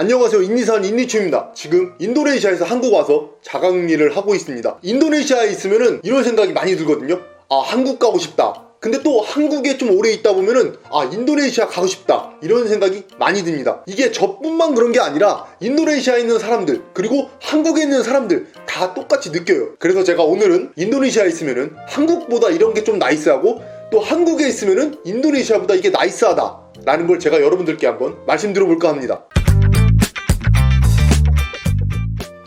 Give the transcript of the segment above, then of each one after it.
안녕하세요. 인니산 인니추입니다. 지금 인도네시아에서 한국 와서 자가격리를 하고 있습니다. 인도네시아에 있으면은 이런 생각이 많이 들거든요. 아 한국 가고 싶다. 근데 또 한국에 좀 오래 있다 보면은 아 인도네시아 가고 싶다. 이런 생각이 많이 듭니다. 이게 저뿐만 그런 게 아니라 인도네시아에 있는 사람들 그리고 한국에 있는 사람들 다 똑같이 느껴요. 그래서 제가 오늘은 인도네시아에 있으면은 한국보다 이런 게 좀 나이스하고 또 한국에 있으면은 인도네시아보다 이게 나이스하다 라는 걸 제가 여러분들께 한번 말씀드려볼까 합니다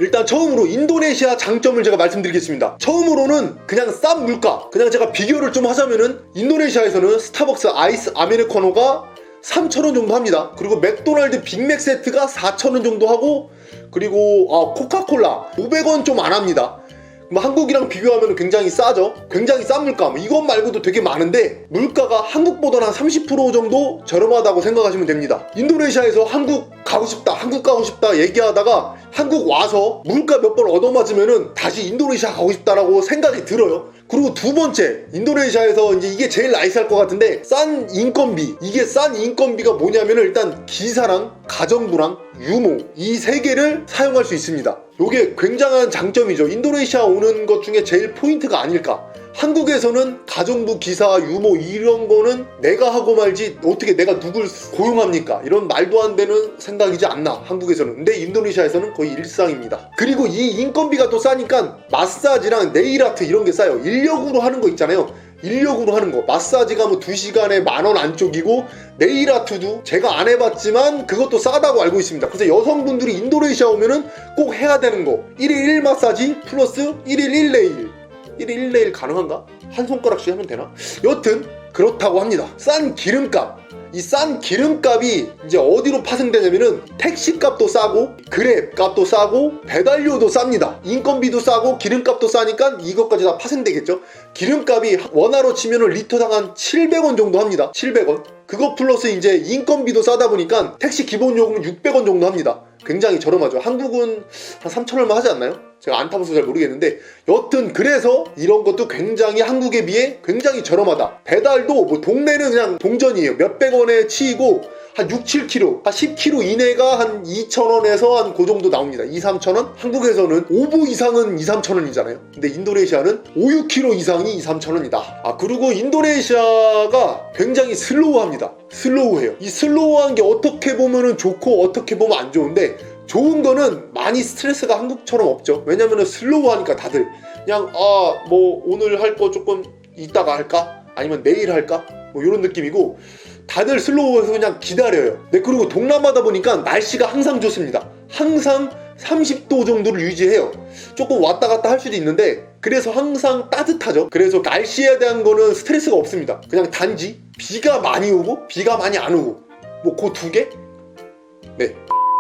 일단 처음으로 인도네시아 장점을 제가 말씀드리겠습니다. 처음으로는 그냥 싼 물가. 그냥 제가 비교를 좀 하자면은 인도네시아에서는 스타벅스 아이스 아메리카노가 3,000원 정도 합니다. 그리고 맥도날드 빅맥 세트가 4,000원 정도 하고 그리고 아, 코카콜라 500원 좀 안 합니다. 뭐 한국이랑 비교하면 굉장히 싸죠. 굉장히 싼 물가. 뭐 이것 말고도 되게 많은데 물가가 한국보다 한30% 정도 저렴하다고 생각하시면 됩니다. 인도네시아에서 한국 가고 싶다, 한국 가고 싶다 얘기하다가 한국 와서 물가 몇 번 얻어맞으면은 다시 인도네시아 가고 싶다라고 생각이 들어요. 그리고 두 번째, 인도네시아에서 이제 이게 제일 나이스할 것 같은데 싼 인건비. 이게 싼 인건비가 뭐냐면은 일단 기사랑 가정부랑 유모 이 세 개를 사용할 수 있습니다. 이게 굉장한 장점이죠. 인도네시아 오는 것 중에 제일 포인트가 아닐까. 한국에서는 가정부 기사 유모 이런 거는 내가 하고 말지 어떻게 내가 누굴 고용합니까? 이런 말도 안 되는 생각이지 않나 한국에서는 근데 인도네시아에서는 거의 일상입니다 그리고 이 인건비가 또 싸니까 마사지랑 네일 아트 이런 게 싸요 인력으로 하는 거 있잖아요 인력으로 하는 거. 마사지가 뭐 2시간에 만 원 안쪽이고 네일 아트도 제가 안 해봤지만 그것도 싸다고 알고 있습니다. 그래서 여성분들이 인도네시아 오면은 꼭 해야 되는 거. 1일 1 마사지 플러스 1일 1 네일. 1일 1 네일 가능한가? 한 손가락씩 하면 되나? 여튼 그렇다고 합니다. 싼 기름값 이 싼 기름값이 이제 어디로 파생되냐면은 택시값도 싸고 그랩 값도 싸고 배달료도 쌉니다. 인건비도 싸고 기름값도 싸니까 이것까지 다 파생되겠죠. 기름값이 원화로 치면은 리터당 한 700원 정도 합니다. 700원. 그거 플러스 이제 인건비도 싸다 보니까 택시 기본 요금은 600원 정도 합니다 굉장히 저렴하죠. 한국은 한 3천 얼마 하지 않나요? 제가 안 타봐서 잘 모르겠는데 여튼 그래서 이런 것도 굉장히 한국에 비해 굉장히 저렴하다. 배달도 뭐 동네는 그냥 동전이에요. 몇백 원에 치이고 한 6, 7kg, 한 10kg 이내가 한 2,000원에서 한 그 정도 나옵니다. 2, 3,000원? 한국에서는 5부 이상은 2, 3,000원이잖아요. 근데 인도네시아는 5, 6kg 이상이 2, 3,000원이다. 아, 그리고 인도네시아가 굉장히 슬로우합니다. 슬로우해요. 이 슬로우한 게 어떻게 보면은 좋고 어떻게 보면 안 좋은데 좋은 거는 많이 스트레스가 한국처럼 없죠. 왜냐면은 슬로우하니까 다들 그냥 아, 뭐 오늘 할 거 조금 이따가 할까? 아니면 내일 할까? 뭐 이런 느낌이고 다들 슬로우해서 그냥 기다려요. 네, 그리고 동남아다 보니까 날씨가 항상 좋습니다. 항상 30도 정도를 유지해요. 조금 왔다 갔다 할 수도 있는데 그래서 항상 따뜻하죠. 그래서 날씨에 대한 거는 스트레스가 없습니다. 그냥 단지 비가 많이 오고 비가 많이 안 오고 뭐 그 두 개? 네.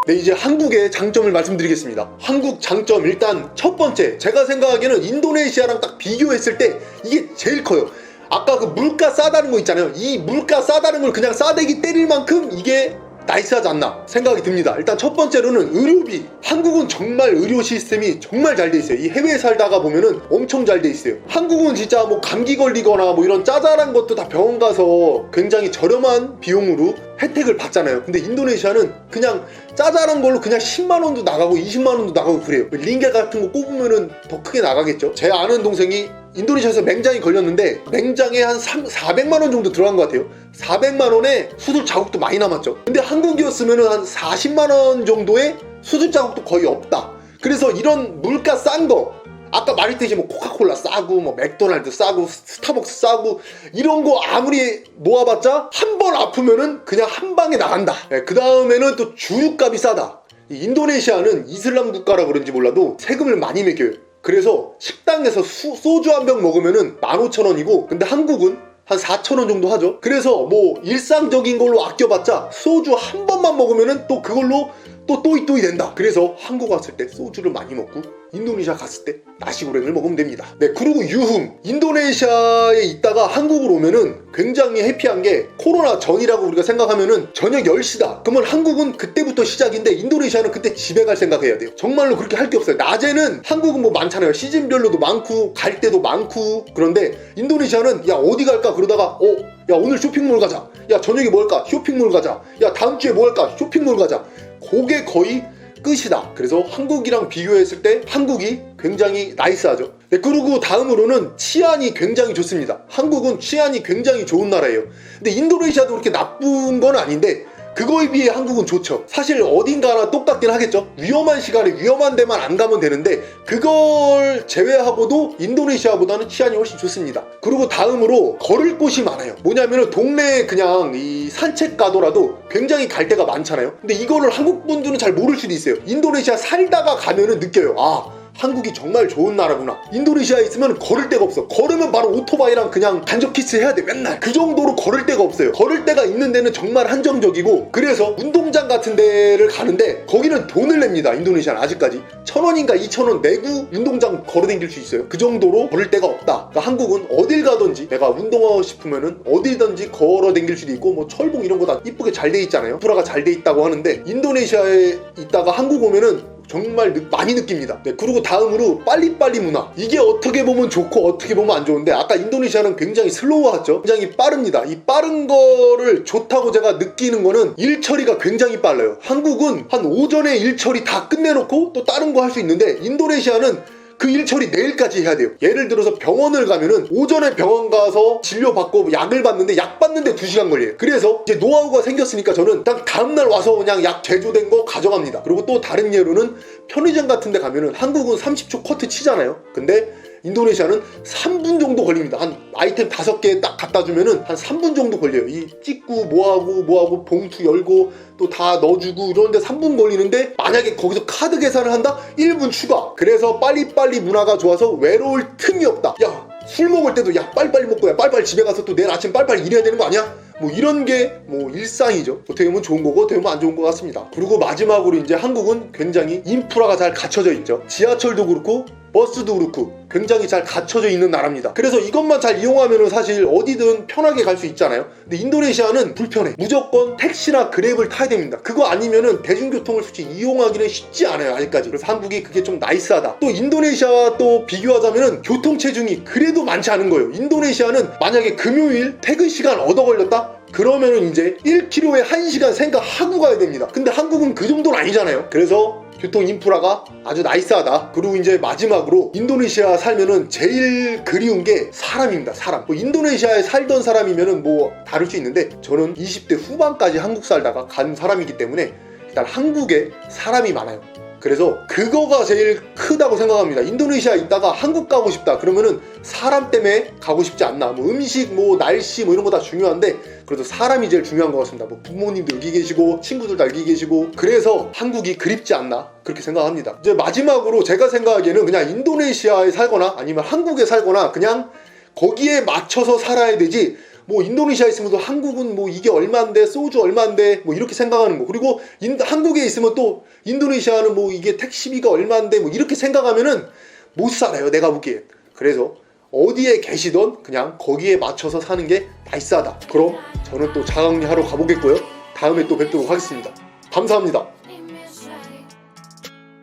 네, 이제 한국의 장점을 말씀드리겠습니다. 한국 장점 일단 첫 번째 제가 생각하기에는 인도네시아랑 딱 비교했을 때 이게 제일 커요. 아까 그 물가 싸다는 거 있잖아요. 이 물가 싸다는 걸 그냥 싸대기 때릴 만큼 이게 나이스하지 않나 생각이 듭니다. 일단 첫 번째로는 의료비. 한국은 정말 의료 시스템이 정말 잘 돼 있어요. 이 해외에 살다가 보면은 엄청 잘 돼 있어요. 한국은 진짜 뭐 감기 걸리거나 뭐 이런 짜잘한 것도 다 병원 가서 굉장히 저렴한 비용으로 혜택을 받잖아요. 근데 인도네시아는 그냥 짜잘한 걸로 그냥 10만 원도 나가고 20만 원도 나가고 그래요. 링겔 같은 거 꼽으면은 더 크게 나가겠죠. 제 아는 동생이 인도네시아에서 맹장이 걸렸는데 맹장에 한 3, 400만 원 정도 들어간 것 같아요. 400만 원에 수술 자국도 많이 남았죠. 근데 한국이었으면 한 40만 원 정도의 수술 자국도 거의 없다. 그래서 이런 물가 싼 거, 아까 말했듯이 뭐 코카콜라 싸고 뭐 맥도날드 싸고 스타벅스 싸고 이런 거 아무리 모아봤자 한 번 아프면은 그냥 한 방에 나간다. 그 다음에는 또 주유값이 싸다. 이 인도네시아는 이슬람 국가라 그런지 몰라도 세금을 많이 매겨요. 그래서 식당에서 수- 소주 한 병 먹으면은 15,000원이고 근데 한국은 한 4,000원 정도 하죠. 그래서 뭐 일상적인 걸로 아껴봤자 소주 한 번만 먹으면은 또 그걸로 또 또이또이 된다. 그래서 한국 왔을 때 소주를 많이 먹고 인도네시아 갔을 때 나시고랭을 먹으면 됩니다. 네, 그리고 유흥. 인도네시아에 있다가 한국으로 오면은 굉장히 해피한 게 코로나 전이라고 우리가 생각하면은 저녁 10시다. 그러면 한국은 그때부터 시작인데 인도네시아는 그때 집에 갈 생각해야 돼요. 정말로 그렇게 할 게 없어요. 낮에는 한국은 뭐 많잖아요. 시즌별로도 많고 갈 때도 많고 그런데 인도네시아는 야 어디 갈까 그러다가 어 야 오늘 쇼핑몰 가자. 야 저녁에 뭐 할까? 쇼핑몰 가자. 야 다음 주에 뭐 할까? 쇼핑몰 가자. 그게 거의 끝이다. 그래서 한국이랑 비교했을 때 한국이 굉장히 나이스하죠. 네, 그리고 다음으로는 치안이 굉장히 좋습니다. 한국은 치안이 굉장히 좋은 나라예요. 근데 인도네시아도 그렇게 나쁜 건 아닌데 그거에 비해 한국은 좋죠. 사실 어딘가나 똑같긴 하겠죠. 위험한 시간에 위험한 데만 안 가면 되는데 그걸 제외하고도 인도네시아보다는 치안이 훨씬 좋습니다. 그리고 다음으로 걸을 곳이 많아요. 뭐냐면은 동네에 그냥 이 산책 가더라도 굉장히 갈 데가 많잖아요. 근데 이거를 한국 분들은 잘 모를 수도 있어요. 인도네시아 살다가 가면은 느껴요. 아 한국이 정말 좋은 나라구나. 인도네시아에 있으면 걸을 데가 없어. 걸으면 바로 오토바이랑 그냥 간접 키스 해야 돼, 맨날. 그 정도로 걸을 데가 없어요. 걸을 데가 있는 데는 정말 한정적이고, 그래서 운동장 같은 데를 가는데, 거기는 돈을 냅니다, 인도네시아는 아직까지. 천 원인가 이천 원 내고 운동장 걸어 다닐 수 있어요. 그 정도로 걸을 데가 없다. 그러니까 한국은 어딜 가든지 내가 운동하고 싶으면은 어디든지 걸어 다닐 수도 있고, 뭐 철봉 이런 거 다 이쁘게 잘 돼 있잖아요. 인프라가 잘 돼 있다고 하는데, 인도네시아에 있다가 한국 오면은 정말 느- 많이 느낍니다. 네, 그리고 다음으로 빨리빨리 문화. 이게 어떻게 보면 좋고 어떻게 보면 안 좋은데 아까 인도네시아는 굉장히 슬로우하죠. 굉장히 빠릅니다. 이 빠른 거를 좋다고 제가 느끼는 거는 일 처리가 굉장히 빨라요. 한국은 한 오전에 일 처리 다 끝내놓고 또 다른 거 할 수 있는데 인도네시아는 그 일 처리 내일까지 해야 돼요. 예를 들어서 병원을 가면은 오전에 병원 가서 진료 받고 약을 받는데 약 받는데 2시간 걸려요. 그래서 이제 노하우가 생겼으니까 저는 딱 다음날 와서 그냥 약 제조된 거 가져갑니다. 그리고 또 다른 예로는 편의점 같은 데 가면은 한국은 30초 커트 치잖아요. 근데 인도네시아는 3분 정도 걸립니다. 한 아이템 5개 딱 갖다 주면은 한 3분 정도 걸려요. 이 찍고 뭐하고 뭐하고 봉투 열고 또 다 넣어주고 이러는데 3분 걸리는데 만약에 거기서 카드 계산을 한다? 1분 추가. 그래서 빨리빨리 문화가 좋아서 외로울 틈이 없다. 야, 술 먹을 때도 야, 빨리빨리 먹고 야, 빨리빨리 집에 가서 또 내일 아침 빨리빨리 일해야 되는 거 아니야? 뭐 이런 게 뭐 일상이죠. 어떻게 보면 좋은 거고 어떻게 보면 안 좋은 것 같습니다. 그리고 마지막으로 이제 한국은 굉장히 인프라가 잘 갖춰져 있죠. 지하철도 그렇고 버스도 그렇고 굉장히 잘 갖춰져 있는 나라입니다. 그래서 이것만 잘 이용하면 사실 어디든 편하게 갈 수 있잖아요. 근데 인도네시아는 불편해. 무조건 택시나 그랩을 타야 됩니다. 그거 아니면은 대중교통을 솔직히 이용하기는 쉽지 않아요. 아직까지. 그래서 한국이 그게 좀 나이스하다. 또 인도네시아와 또 비교하자면은 교통 체중이 그래도 많지 않은 거예요. 인도네시아는 만약에 금요일 퇴근 시간 얻어 걸렸다? 그러면은 이제 1km에 1시간 생각하고 가야 됩니다. 근데 한국은 그 정도는 아니잖아요. 그래서 교통 인프라가 아주 나이스하다. 그리고 이제 마지막으로 인도네시아 살면은 제일 그리운 게 사람입니다. 사람. 뭐 인도네시아에 살던 사람이면은 뭐 다를 수 있는데 저는 20대 후반까지 한국 살다가 간 사람이기 때문에 일단 한국에 사람이 많아요. 그래서 그거가 제일 크다고 생각합니다. 인도네시아 있다가 한국 가고 싶다. 그러면은 사람 때문에 가고 싶지 않나. 뭐 음식, 뭐 날씨, 뭐 이런 거 다 중요한데 그래도 사람이 제일 중요한 것 같습니다. 뭐 부모님도 여기 계시고 친구들도 여기 계시고 그래서 한국이 그립지 않나 그렇게 생각합니다. 이제 마지막으로 제가 생각하기에는 그냥 인도네시아에 살거나 아니면 한국에 살거나 그냥 거기에 맞춰서 살아야 되지. 뭐 인도네시아에 있으면 또 한국은 뭐 이게 얼마인데 소주 얼마인데 뭐 이렇게 생각하는 거 그리고 인, 한국에 있으면 또 인도네시아는 뭐 이게 택시비가 얼마인데 뭐 이렇게 생각하면은 못 살아요 내가 보기엔 그래서 어디에 계시던 그냥 거기에 맞춰서 사는 게 나이스하다. 그럼 저는 또 자강리 하러 가보겠고요. 다음에 또 뵙도록 하겠습니다. 감사합니다